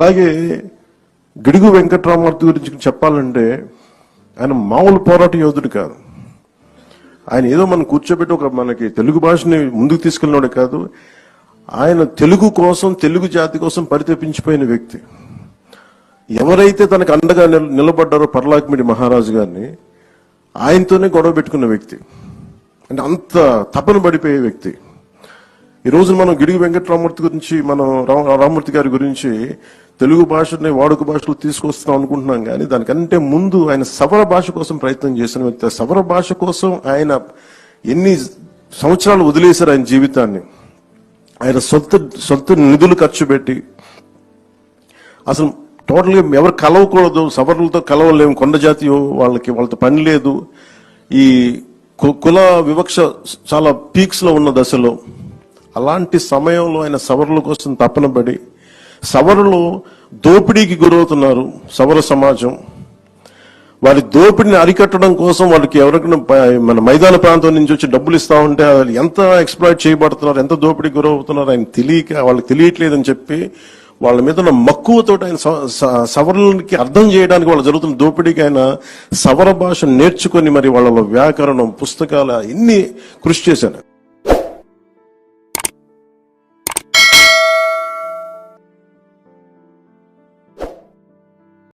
అలాగే గిడుగు వెంకట్రామూర్తి గురించి చెప్పాలంటే ఆయన మామూలు పోరాట యోధుడు కాదు. ఆయన ఏదో మనం కూర్చోబెట్టి ఒక మనకి తెలుగు భాషని ముందుకు తీసుకెళ్ళినాడు కాదు. ఆయన తెలుగు కోసం తెలుగు జాతి కోసం పరితపించిపోయిన వ్యక్తి. ఎవరైతే తనకు అండగా నిల- నిలబడ్డారో పర్లాకిమిడి మహారాజు గారిని ఆయనతోనే గొడవ పెట్టుకున్న వ్యక్తి. అంటే అంత తపన పడిపోయే వ్యక్తి. ఈరోజు మనం గిడిగి వెంకటరామూర్తి గురించి మనం రా- రామూర్తి గారి గురించి తెలుగు భాషని వాడుక భాషలో తీసుకొస్తాం అనుకుంటున్నాం కానీ దానికంటే ముందు ఆయన సవర భాష కోసం ప్రయత్నం చేసిన వ్యక్తి సవర భాష కోసం ఆయన ఎన్ని సంవత్సరాలు వదిలేశారు ఆయన జీవితాన్ని. ఆయన సొంత సొంత నిధులు ఖర్చు పెట్టి అసలు టోటల్గా ఎవరు కలవకూడదు సవర్లతో కలవలేము కొండ జాతి వాళ్ళకి వాళ్ళతో పని లేదు. ఈ కు- కుల వివక్ష చాలా పీక్స్లో ఉన్న దశలో అలాంటి సమయంలో ఆయన సవరుల కోసం తపన పడి సవరులు దోపిడీకి గురవుతున్నారు సవర సమాజం. వారి దోపిడిని అరికట్టడం కోసం వాళ్ళకి ఎవరికైనా మన మైదాన ప్రాంతం నుంచి వచ్చి డబ్బులు ఇస్తా ఉంటే వాళ్ళు ఎంత ఎక్స్ప్లాయిట్ చేయబడుతున్నారు ఎంత దోపిడీకి గురవుతున్నారు ఆయన తెలియక వాళ్ళకి తెలియట్లేదని చెప్పి వాళ్ళ మీద ఉన్న మక్కువతో ఆయన స- స- అర్థం చేయడానికి వాళ్ళు జరుగుతున్న దోపిడీకి ఆయన సవర భాష నేర్చుకొని మరి వాళ్ళ వ్యాకరణం పుస్తకాలు ఎన్ని కృషి చేశాను